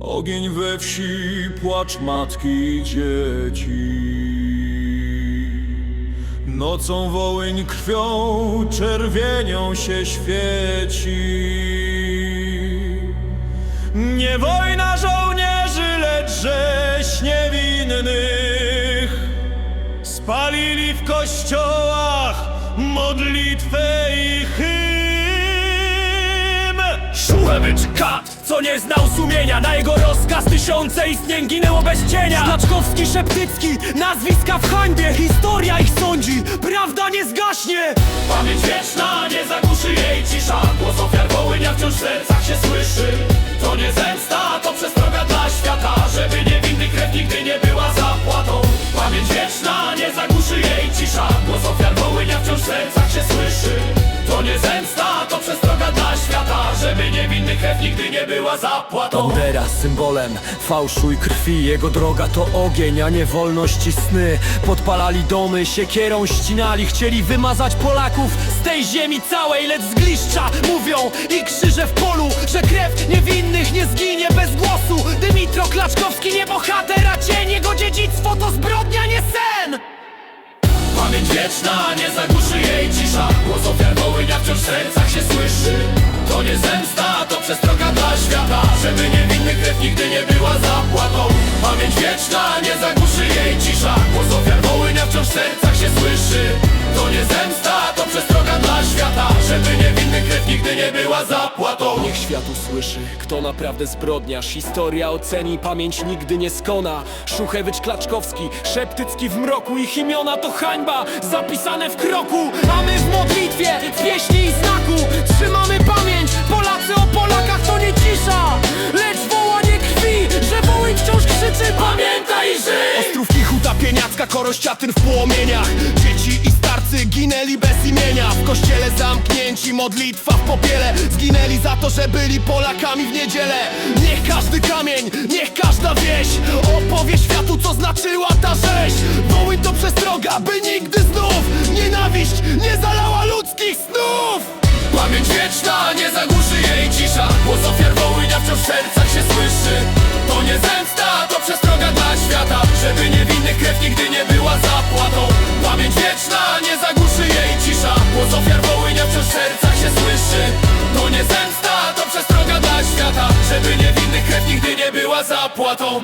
Ogień we wsi, płacz matki i dzieci. Nocą wołyń krwią czerwienią się świeci. Nie wojna żołnierzy, lecz rzeź niewinnych. Spalili w kościołach modlitwę i hymn. Szuchewicz kat, nie znał sumienia. Na jego rozkaz tysiące istnień ginęło bez cienia. Znaczkowski, Szeptycki, nazwiska w hańbie. Historia ich sądzi, prawda nie zgaśnie. Pamięć wieczna, nie zagłuszy jej cisza. Głos ofiar Wołynia wciąż w sercach się słyszy. To nie zemsta, to przestroga dla świata. Żeby niewinnych krew nigdy nie była zapłatą. Pamięć wieczna, nie zagłuszy jej cisza. Głos ofiar Wołynia wciąż w sercach się słyszy. To nie zemsta, Żeby niewinnych krew nigdy nie była zapłatą. Bandera symbolem fałszu i krwi. Jego droga to ogień, a nie wolność i sny. Podpalali domy, siekierą ścinali Chcieli wymazać Polaków z tej ziemi całej. Lecz z gliszcza mówią i krzyże w polu Że krew niewinnych nie zginie bez głosu. Dymitro Klaczkowski nie bohater, a cień Jego dziedzictwo to zbrodnia, nie sen. Pamięć wieczna, nie zagłuszy jej cisza. Głos ofiar Wołynia wciąż w sercach się słyszy To nie zemsta, to przestroga dla świata. Żeby niewinnych krew nigdy nie była zapłatą. Pamięć wieczna, nie zagłuszy jej cisza. Głos ofiar Wołynia wciąż w sercach się słyszy. To nie zemsta, to przestroga dla świata. Żeby niewinnych krew nigdy nie była zapłatą. Niech świat usłyszy, kto naprawdę zbrodniarz. Historia oceni, pamięć nigdy nie skona. Szuchewicz Klaczkowski, Szeptycki w mroku. Ich imiona to hańba, zapisane w kroku. A my w modlitwie, w pieśni i znaku. Trzymamy pamięć, Huta Pieniacka, Korościatyn w płomieniach. Dzieci i starcy ginęli bez imienia. W kościele zamknięci, modlitwa w popiele. Zginęli za to, że byli Polakami w niedzielę. Niech każdy kamień, niech każda wieś Opowie światu, co znaczyła ta rzeź. Wołyń to przestroga, by nigdy znów Nienawiść nie zalała ludzkich snów. Pamięć wieczna, nie zagłuszy jej cisza. Głos ofiar Wołynia wciąż w sercach się słyszy. To nie zemsta, nigdy nie była zapłatą. Pamięć wieczna, nie zagłuszy jej cisza. Głos ofiar Wołynia w sercach się słyszy. To nie zemsta, to przestroga dla świata. Żeby niewinnych krew nigdy nie była zapłatą